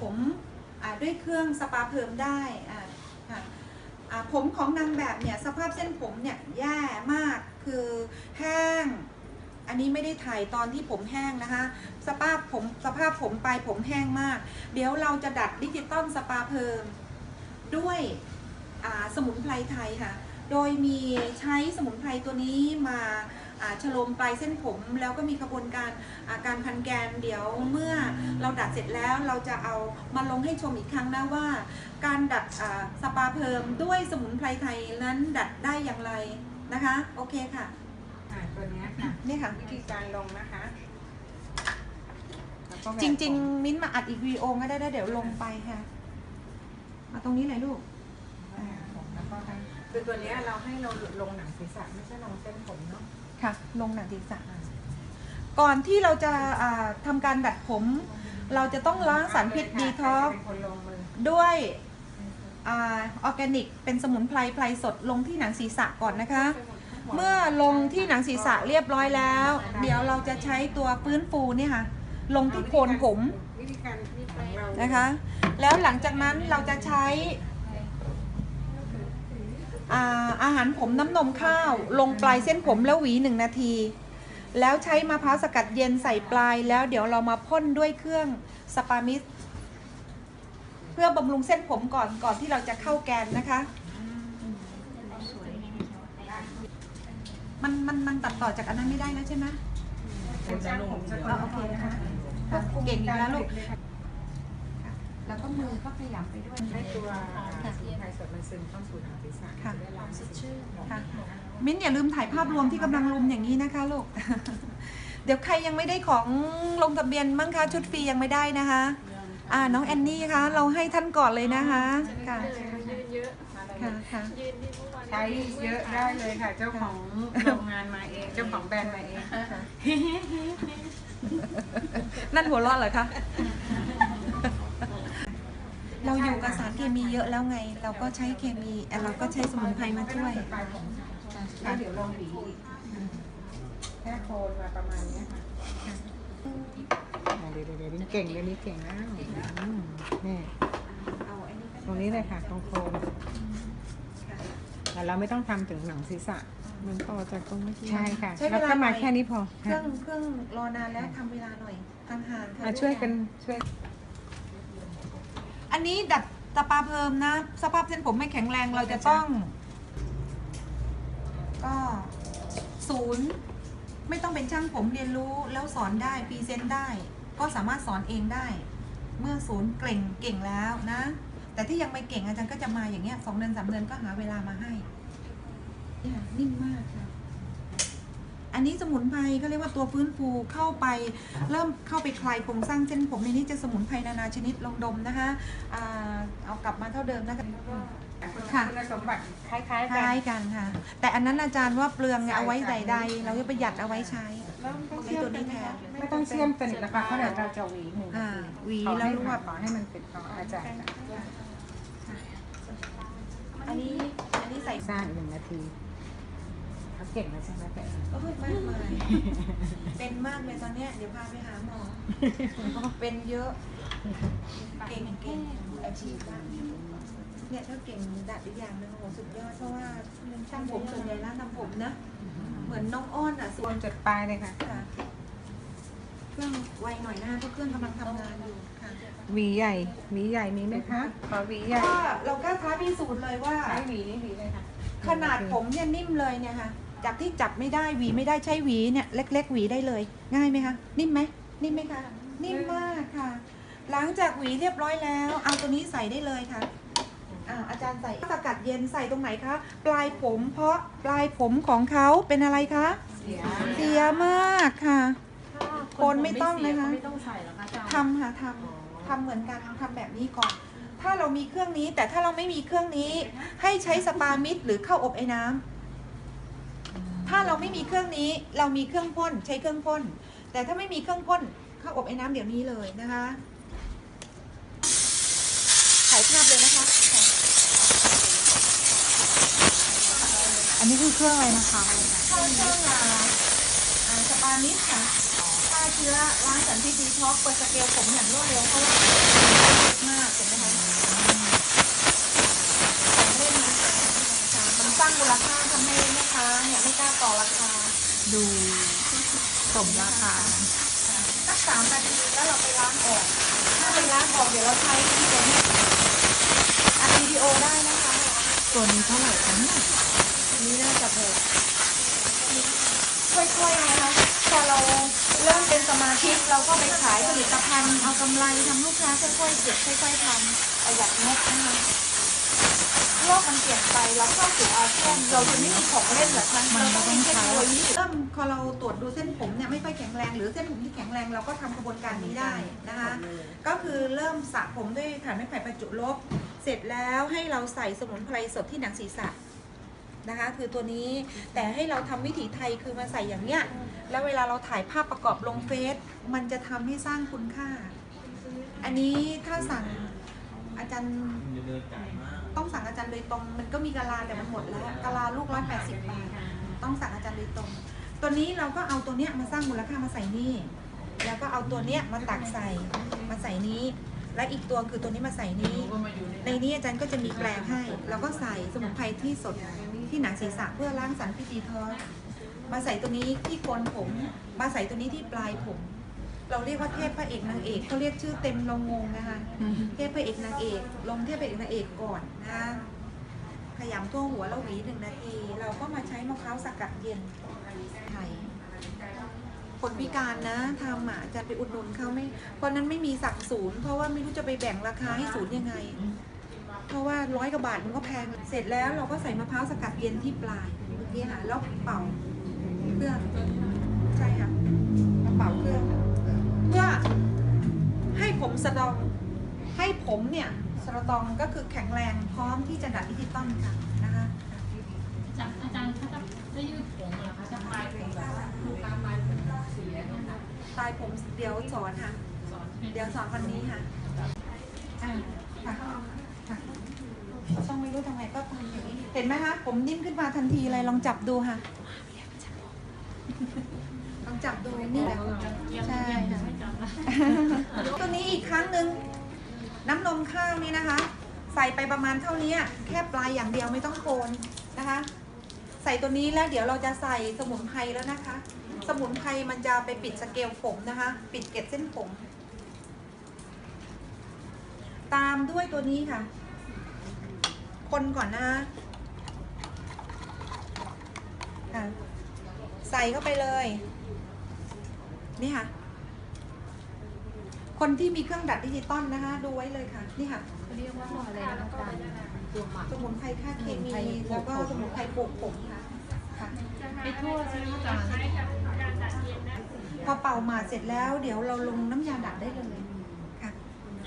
ผมด้วยเครื่องสปาเพิ่มได้ค่ะผมของนางแบบเนี่ยสภาพเส้นผมเนี่ยแย่มากคือแห้ง อันนี้ไม่ได้ถ่ายตอนที่ผมแห้งนะคะ สภาพผมสภาพผมไปผมแห้งมาก เดี๋ยวเราจะดัดดิจิตอลสปาเพิ่มด้วยสมุนไพรไทยค่ะ โดยมีใช้สมุนไพรตัวนี้มา อ่าชโลมปลายเส้นผมแล้วก็มีกระบวนการอาการพันแกนเดี๋ยวเมื่อเราดัดเสร็จแล้วเราจะเอามาลงให้ชมอีกครั้งนะว่า การดัดอ่าสปาเพิ่มด้วยสมุนไพรไทยนั้นดัดได้อย่างไรนะคะ โอเคค่ะอ่าตัวเนี้ยค่ะนี่ค่ะวิธีการลงนะคะแล้วก็แหวกจริงผมๆมิ้นท์มาอัดอีกวีดีโอก็ได้ได้เดี๋ยวลงไปค่ะ มาตรงนี้เลยลูกอ่าผมแล้วก็ให้คือตัวเนี้ยเราให้เราหลุดลงหนังศีรษะไม่ใช่ลงเส้นผมเนาะ ค่ะ ลงหนังศีรษะก่อนที่เราจะอ่าทำการดัดผม เราจะต้องล้างสารพิษดีท็อกด้วยออร์แกนิก เป็นสมุนไพรไพรสดลงที่หนังศีรษะก่อนนะคะ เมื่อลงที่หนังศีรษะเรียบร้อยแล้ว เดี๋ยวเราจะใช้ตัวฟื้นฟูเนี่ยค่ะ ลงที่โคนผมนะคะ แล้วหลังจากนั้นเราจะใช้ อ่าอาหารผมน้ำนมข้าว ลงปลายเส้นผมแล้วหวีหนึ่งนาที แล้วใช้มะพร้าวสกัดเย็นใส่ปลาย แล้วเดี๋ยวเรามาพ่นด้วยเครื่องสปามิสเพื่อบำรุงเส้นผมก่อนก่อนที่เราจะเข้าแกนนะคะ มันมันมันตัดต่อจากอันนั้นไม่ได้นะใช่ไหมเป็นช่างผมจะเอาโอเคนะคะค่ะเก่งอยู่แล้วลูก แล้วก็มือก็ขยำไปด้วยให้ตัวสมุนไพรสดมันซึมเข้าสู่หนังศีรษะค่ะ จะได้รับสดชื่นค่ะ มิ้นท์อย่าลืมถ่ายภาพรวมที่กำลังรุมอย่างนี้นะคะลูก เดี๋ยวใครยังไม่ได้ของลงทะเบียนมั้งคะชุดฟรียังไม่ได้นะคะ อ่าน้องแอนนี่คะเราให้ท่านก่อนเลยนะคะค่ะเยอะค่ะค่ะใช้เยอะได้เลยค่ะ เจ้าของโรงงานมาเอง เจ้าของแบรนด์มาเองนั่นหัวเราะเหรอคะ เราอยู่กับสารเคมีเยอะแล้วไง เราก็ใช้เคมีเอ่อเราก็ใช้สมุนไพรมาช่วยปลายผมแล้วเดี๋ยวลงหวีอีกแค่โคนมาประมาณเนี้ยค่ะเดี๋ยวเดี๋ยวเดี๋ยวนี่เก่งเดี๋ยวนี้เก่งแล้วอืมนี่เอาไอ้นี่ไปตรงนี้เลยค่ะตรงโคนแต่เราไม่ต้องทำถึงหนังศีรษะมันต่อจากตรงเมื่อกี้ใช่ค่ะใช้เวลาแล้วก็มาแค่นี้พอ เครื่องเครื่องรอนานแล้วทำเวลาหน่อยห่างๆค่ะมาช่วยกันช่วย อันนี้ดัดสปาเพิ่มนะ สภาพเส้นผมไม่แข็งแรงเราจะต้อง ก็ศูนย์ไม่ต้องเป็นช่างผมเรียนรู้แล้วสอนได้พรีเซนต์ได้ ก็สามารถสอนเองได้ เมื่อศูนย์เก่งเก่งแล้วนะ แต่ที่ยังไม่เก่งอาจารย์ก็จะมาอย่างเงี้ยสองเดือนสามเดือนก็หาเวลามาให้เนี่ยนิ่มมากค่ะ อันนี้สมุนไพรเขาเรียกว่าตัวฟื้นฟูเข้าไป เริ่มเข้าไปคลายโครงสร้างเส้นผมในนี้จะสมุนไพรนานาชนิดลองดมนะคะอ่าเอากลับมาเท่าเดิมนะคะค่ะ คุณสมบัติคล้ายคๆกัน ล้ายกันค่ะ แต่อันนั้นอาจารย์ว่าเปลืองไงเอาไว้ใส่ใดเราจะประหยัดเอาไว้ใช้ใช้ตัวนี้แทนไม่ต้องเชื่อมสนิทนะคะเพราะเดี๋ยวเราจะหวีหนึ่งอ่าหวีขอแล้วให้รวบขอให้มันเป็นของอาจารย์นะอันนี้อันนี้ใส่ สร้างอีกหนึ่งนาที เขาเก่งแล้วใช่ไหมแต่ก็เพิ่มมากมายเป็นมากเลยตอนเนี้ยเดี๋ยวพาไปหาหมอ เป็นเยอะ เก่งเก่งอาชีพบ้างเนี่ยถ้าเก่งดัดอีกอย่างหนึงโอ้โหสุดยอดเพราะว่าช่างผมส่วนใหญ่ร้านทำผมนะ เหมือนน้องอ้อนอะสส่ววนนจุดปลายเลยค่ะ ค่ะเครื่องไวหน่อยนะเพราะเครื่องกำลังทำงานอยู่ค่ะ หวีใหญ่ หวีใหญ่มีไหมคะ ขอหวีใหญ่ก็เรากล้าท้าพิสูจน์เลยว่า ใช้หวีนี่หวีเลยค่ะขนาดผมเนี่ยนิ่มเลยเนี่ยค่ะ จากที่จับไม่ได้หวีไม่ได้ใช้หวีเนี่ยเล็ก ๆ หวีได้เลย ง่ายไหมคะ นิ่มไหมนิ่มไหมคะ นิ่มมากค่ะ หลังจากหวีเรียบร้อยแล้ว เอาตัวนี้ใส่ได้เลยค่ะอ่าอาจารย์ใส่สกัดเย็นใส่ตรงไหนคะ ปลายผมเพราะปลายผมของเขาเป็นอะไรคะ เสียเสียมากค่ะโคนไม่ต้องนะคะไม่ต้องใส่หรอกอาจารย์ทำค่ะทำทำเหมือนกันทำแบบนี้ก่อน ถ้าเรามีเครื่องนี้แต่ถ้าเราไม่มีเครื่องนี้ ให้ใช้สปามิดหรือเข้าอบไอ้น้ำ ถ้าเราไม่มีเครื่องนี้เรามีเครื่องพ่นใช้เครื่องพ่น แต่ถ้าไม่มีเครื่องพ่นเข้าอบไอ้น้ำเดี๋ยวนี้เลยนะคะถ่ายภาพเลยนะคะค่ะอันนี้คือเครื่องอะไรนะคะเข้าเครื่องอ่าอ่าสปามิดค่ะถ้าเชื้อล้างสันพิษดีท็อกเปิดสเกลผมอย่างรวดเร็วเพราะว่ามันมากเห็นไหมคะของเล่นมันมันสร้างมูลค่าทำให้แม่ค้า เนี่ยไม่กล้าต่อราคาดูสมราคาสักสามนาทีแล้วเราไปล้างออก ถ้าไปล้างออกเดี๋ยวเราใช้ที่ตัวนี้อัดวิดีโอได้นะคะ ตัวนี้เท่าไหร่คะเนี่ยอันนี้น่าจะแพงค่อยๆนะคะพอเราเริ่มเป็นสมาชิกเราก็ไปขายผลิตภัณฑ์เอากำไรทำลูกค้าค่อยๆเก็บค่อยๆทำประหยัดงบนะคะ โลกมันเปลี่ยนไปเราเข้าสู่อาเซียนเราจะไม่มีของเล่นหรอคะเราต้องมีเทคโนโลยีเริ่มพอเราตรวจดูเส้นผมเนี่ยไม่ค่อยแข็งแรงหรือเส้นผมที่แข็งแรงเราก็ทำกระบวนการนี้ได้นะคะ ก็คือเริ่มสระผมด้วยถ่านไม้ไผ่ประจุลบ เสร็จแล้วให้เราใส่สมุนไพรสดที่หนังศีรษะนะคะคือตัวนี้แต่ให้เราทำวิถีไทยคือมาใส่อย่างเนี้ยแล้วเวลาเราถ่ายภาพประกอบลงเฟซมันจะทำให้สร้างคุณค่า อันนี้ถ้าสั่ง อาจารย์ต้องสั่งอาจารย์โดยตรง มันก็มีกะลาแต่มันหมดแล้วกะลาลูกร้อยแปดสิบบาทต้องสั่งอาจารย์โดยตรง ตัวนี้เราก็เอาตัวเนี้ยมาสร้างมูลค่ามาใส่นี่ แล้วก็เอาตัวเนี้ยมาตักใส่มาใส่นี้ และอีกตัวคือตัวนี้มาใส่นี้ ในนี้อาจารย์ก็จะมีแปลงให้แล้วก็ใส่สมุนไพรที่สดที่หนังศีรษะเพื่อล้างสารพิษดีทอสมาใส่ตัวนี้ที่โคนผม มาใส่ตัวนี้ที่ปลายผม เราเรียกว่าเทพพระเอกนางเอกเขาเรียกชื่อเต็มเรางงนะคะเทพพระเอกนางเอก ลงเทพพระเอกนางเอกก่อนนะคะขยำทั่วหัวแล้วหวีหนึ่งนาที เราก็มาใช้มะพร้าวสกัดเย็นไทยคนพิการนะทำอะจะไปอุดหนุนเขาไม่เพราะนั้นไม่มีสักศูนย์ เพราะว่าไม่รู้จะไปแบ่งราคาให้ศูนย์ยังไง เพราะว่าร้อยกว่าบาทมันก็แพงเสร็จแล้วเราก็ใส่มะพร้าวสกัดเย็นที่ปลายเมื่อกี้ค่ะแล้วเป่าเครื่องใช่ค่ะ สะดองให้ผมเนี่ยสะดองก็คือแข็งแรงพร้อมที่จะดัดดิจิตอลค่ะนะคะจากอาจารย์เขาจะจะยืดผมเหรอคะจะปลายผมแบบว่าดูตามลายผมเสียเนี่ยค่ะตายผมเดี๋ยวสอนค่ะสอนให้เดี๋ยวสอนวันนี้ค่ะอ่าค่ะค่ะต้องไม่รู้ทำไมก็ทำอย่างนี้เห็นไหมคะผมนิ่มขึ้นมาทันทีเลยลองจับดูค่ะลองจับดูนี่แหละยังใช่ ตัวนี้อีกครั้งหนึ่งน้ำนมข้าวนี่นะคะ ใส่ไปประมาณเท่านี้แค่ปลายอย่างเดียวไม่ต้องโคนนะคะ ใส่ตัวนี้แล้วเดี๋ยวเราจะใส่สมุนไพรแล้วนะคะ สมุนไพรมันจะไปปิดสเกลผมนะคะ ปิดเกล็ดเส้นผม ตามด้วยตัวนี้ค่ะ คนก่อนนะคะใส่เข้าไปเลย นี่ค่ะ คนที่มีเครื่องดัดดิจิตอลนะคะ ดูไว้เลยค่ะ นี่ค่ะเรียกว่าอะไรนะอาจารย์ตัวหมักสมุนไพรฆ่าเคมีสมุนไพรปลูแล้วกก็ผมสมุนไพรปลูกผมค่ะค่ะไปทั่วใช่ไหมอาจารย์พอเป่าหมาดเสร็จแล้ว เดี๋ยวเราลงน้ำยาดัดได้เลยค่ะ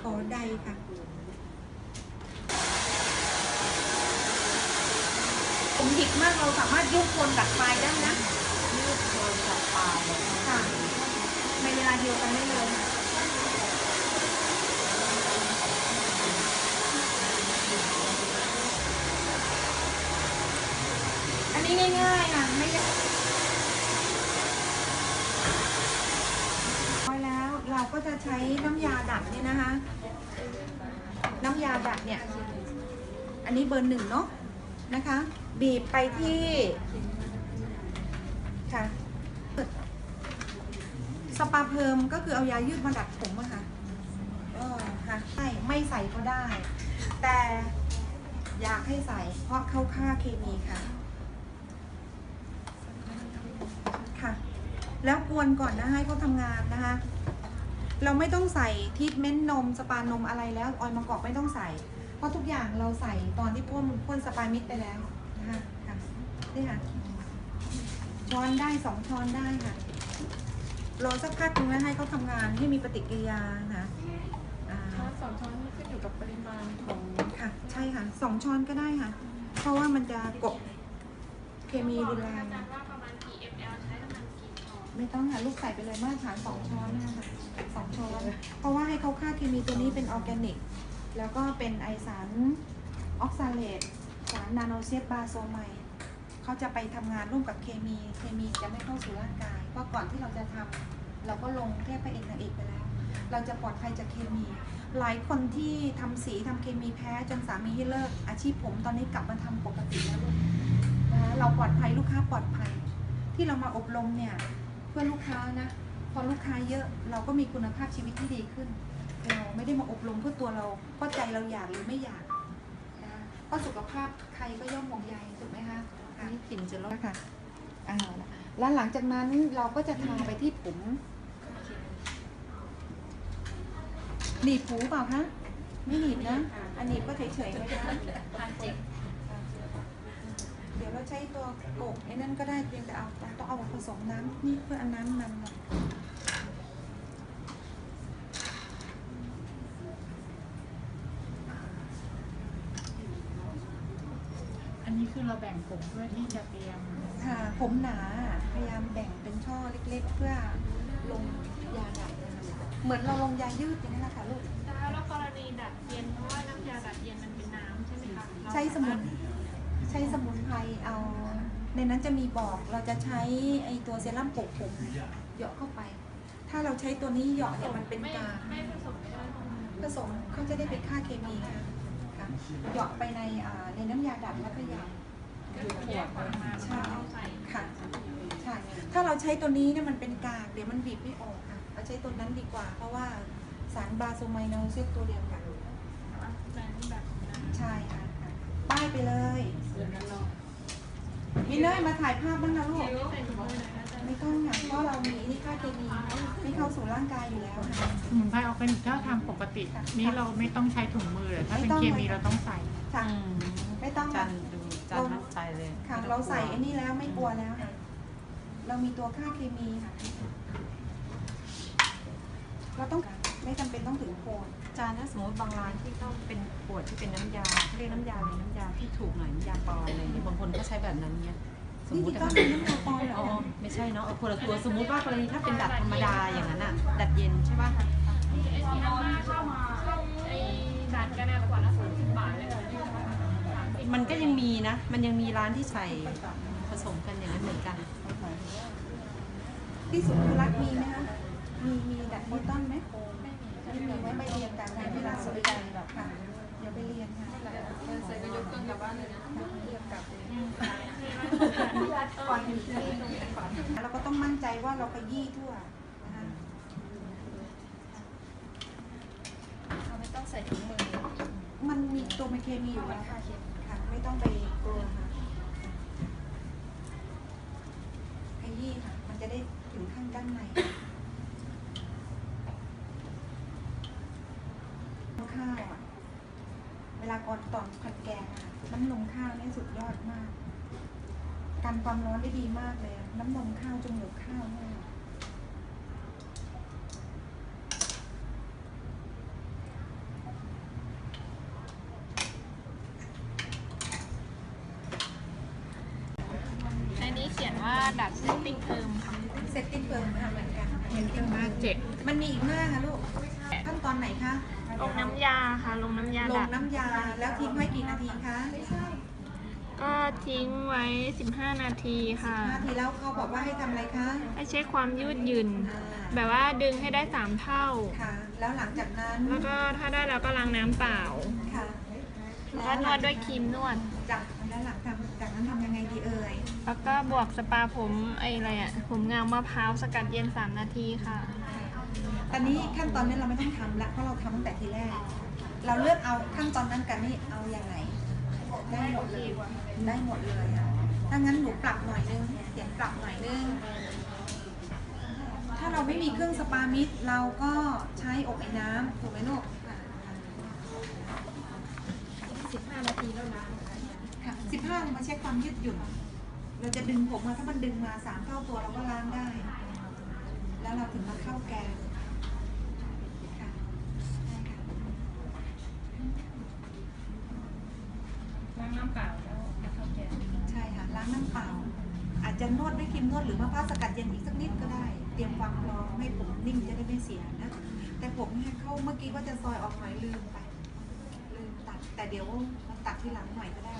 ขอใดค่ะผมหยิกมากเราสามารถยกโคนดัดปลายได้นะยืดโดยจับปลายเลยค่ะในเวลาเดียวกันได้เลยค่ะอั นนี้ง่ายๆค่ะไม่ยากพอแล้วเราก็จะใช้น้ำยาดัดเนี่ยนะคะ น้ำยาดัดเนี่ย อันนี้เบอร์หนึ่งเนาะนะคะ บีบไปที่ค่ะสปาเพิร์มก็คือเอายายืดมาดัดผมอะค่ะเออค่ะไม่ไม่ใส่ก็ได้ แต่อยากให้ใส่เพราะเข้าค่าเคมีค่ะ แล้วกวนก่อนนะให้เขาทำงานนะคะ เราไม่ต้องใส่ทรีทเมนต์นมสปานมอะไรแล้วออยล์มะกอกไม่ต้องใส่ เพราะทุกอย่างเราใส่ตอนที่พ่นพ่นสปามิดไปแล้วนะคะค่ะนี่ค่ะช้อนได้สองช้อนได้ค่ะรอสักพักนึงแล้วให้เขาทำงานให้มีปฏิกิริยาค่ะอ่าสองช้อนนี่ขึ้นอยู่กับปริมาณของค่ะ ใช่ค่ะสองช้อนก็ได้ค่ะ เพราะว่ามันจะกบเคมีรุนแรง ไม่ต้องค่ะลูกใส่ไปเลยมาตรฐานสองช้อนนะคะสองช้อน เพราะว่าให้เขาค่าเคมีตัวนี้เป็นออร์แกนิก แล้วก็เป็นไอสารออกซาเลตสารนาโนเซตบาโซไมด์เขาจะไปทำงานร่วมกับเคมี เคมีจะไม่เข้าสู่ร่างกาย เพราะก่อนที่เราจะทเราก็ลงแค่พระเอกนางเอกไปแล้ว เราจะปลอดภัยจากเคมี หลายคนที่ทำสีทำเคมีแพ้จนสามีให้เลิก อาชีพผมตอนนี้กลับมาทำปกติแล้วลูกนะเราปลอดภัยลูกค้าปลอดภัย ที่เรามาอบรมเนี่ย เพื่อลูกค้านะ พอลูกค้าเยอะเราก็มีคุณภาพชีวิตที่ดีขึ้น เราไม่ได้มาอบรมเพื่อตัวเราเพราะใจเราอยากหรือไม่อยากนะเพราะสุขภาพใครก็ย่อมห่วงใยถูกไหมคะนี่กลิ่นจะลดค่ะอ่าแล้วหลังจากนั้นเราก็จะทาไปที่ผมหนีบหูเปล่าคะไม่หนีบนะ อันหนีบก็เฉยๆนะคะทาเจ็บ ดี๋ยวเราใช้ตัวโกกไอ้นั่นก็ได้เพียงแต่เอาต้องเอาผสมน้ำนี่เพื่อเอาน้ำมันหน่อยอันนี้คือเราแบ่งผมเพื่อที่จะเตรียมค่ะผมหนาพยายามแบ่งเป็นช่อเล็ก ๆ เพื่อลงยาดัดเหมือนเราลงยายืดอย่างนั้นแหละค่ะลูก แล้วกรณีดัดเย็นเพราะว่าน้ำยาดัดเย็นมันเป็นน้ำใช่ไหมคะใช้สมุน ใช้สมุนไพร เอาในนั้นจะมีบอกเราจะใช้ไอตัวเซรั่มปกผมเหยาะเข้าไป ถ้าเราใช้ตัวนี้เหยาะเนี่ยมันเป็นไม่กาไม่ผสมไม่ได้ผสมเขาจะได้เป็นค่าเคมีค่ะค่ะเหยาะไปในอ่าในน้ำยาดัดแล้วก็หยาก็คือแยกออกมาแล้วเอาใส่ค่ะใช่ถ้าเราใช้ตัวนี้เนี่ยมันเป็นกากเดี๋ยวมันบีบไม่ออกค่ะเราใช้ตัวนั้นดีกว่า เพราะว่าสารบาโซไมโนเซตตัวเดียวกันแบรนด์แบบน้ำใช่ค่ะค่ะป้ายไปเลย มินเนอร์มาถ่ายภาพบ้างนะลูกไม่ต้องค่ะเพราะเรามีนี่ค่าเคมีไม่เข้าสู่ร่างกายอยู่แล้วค่ะสมุนไพรออร์แกนิกถ้าทำปกติ นี่เราไม่ต้องใช้ถุงมือแต่ถ้าเป็นเคมีเราต้องใส่ค่ะไม่ต้องจันดูจันมั่เลยค่ะเราใส่ไอ้นี่แล้วไม่กลัวแล้วค่ะ เรามีตัวค่าเคมีค่ะ เราต้องไม่จำเป็นต้องถึงโคน จานถ้าสมมติบางร้านที่เขาเป็นขวดที่เป็นน้ำยาเขาเรียกน้ำยาอะไรน้ำยาที่ถูกหน่อยน้ำยาปลอมอะไรอย่างเงี้ยบางคนก็ใช้แบบนั้นเนี่ยสมนี่มติที่อะต้องเป็นน้ำยาปลอมเหรอ๋ออไม่ใช่เนาะเอาคนละตัวสมมุติว่ากรณีถ้าเป็นดัดธรรมดาอย่างนั้นอะดัดเย็นใช่ป่ะไอ้ที่น้ำมาเข้ามาเข้าไอ้ดัดกันนะขวดละสามสิบบาทเลยเหรอมันก็ยังมีนะ มันยังมีร้านที่ใส่ผสมกันอย่างนั้นเหมือนกัน ที่สุดรักมีไหมคะมีมีดัดนิวตันไหมไม่ มีไว้ไปเรียนกันในเวลาสนใจแบบค่ะเดี๋ยวไปเรียนค่ะใส่ก็ยกเครื่องกลับบ้านเลยนะเรียนกลับก่อนเราก็ต้องมั่นใจว่าเราไปยี่ทั่วนะคะเราไม่ต้องใส่ถุงมือ มันมีตัวไมเคมีอยู่แล้วค่ะไม่ต้องไปกลัวค่ะขยี้ค่ะ มันจะได้ถึงข้างด้านในข้าวอะ เวลาก่อนตอนผัดแกงอะน้ำนมข้าวเนี่ยสุดยอดมาก กันความร้อนได้ดีมากเลยอะน้ำนมข้าวจมูกข้าวเนี่ยในนี้เขียนว่าดัดเซตติ้งเอิมค่ะเซตติ้งเฟิร์มทำเหมือนกัน เห็นตั้งหน้าเจ็ดมันมีอีกหน้าค่ะลูก ขั้นตอนไหนคะ ลงน้ำยาค่ะ ลงน้ำยาลดังดน้ำยาแล้วทิ้งไว้กี่นาทีคะก็ทิ้งไว้ 15 นาทีค่ะ นาทีแล้วเขาบอกว่าให้ทำอะไรคะให้เช็คความยืดหยุ่น อ่าแบบว่าดึงให้ได้ 3 เท่า ค่ะ แล้วหลังจากนั้นแล้วก็ถ้าได้แล้วก็ล้างน้ำเปล่า ค่ะแล้วก็นวดด้วยครีมนวด จากแล้วหลังจากจากนั้นทำยังไงดีเอ่ยแล้วก็บวกสปาผมไออะไรอะผมงามมะพร้าวสกัดเย็น 3 นาทีค่ะ ตอนนี้ขั้นตอนนี้เราไม่ต้องทำละเพราะเราทำตั้งแต่ทีแรก เราเลือกเอาขั้นตอนนั้นกันนี่เอาอย่างไหนได้หมดเลยได้หมดเลยอะถ้างั้นหนูปรับหน่อยนึงเขียนปรับหน่อยนึงถ้าเราไม่มีเครื่องสปามิดเราก็ใช้อบไอ้น้ำถูกไหมลูก15นาทีแล้วนะค่ะสิบห้าเรามาเช็คความยืดหยุ่น เราจะดึงผมมาถ้ามันดึงมาสามเท่าตัวเราก็ล้างได้ แล้วเราถึงมาเข้าแกนค่ะได้ค่ะ ล้างน้ำ เปล่าแล้วมาเข้าแกงใช่ค่ะล้างน้ำเปล่า อาจจะนวดด้วยครีมนวดหรือมะพร้าวสกัดเย็นอีกสักนิดก็ได้ เตรียมความพร้อมให้ผมนิ่มจะได้ไม่เสียนะ แต่ผมเนี่ยเขาเมื่อกี้ว่าจะซอยออกหน่อยลืมไป ลืมตัด แต่เดี๋ยวมันตัดทีหลังหน่อยก็ได้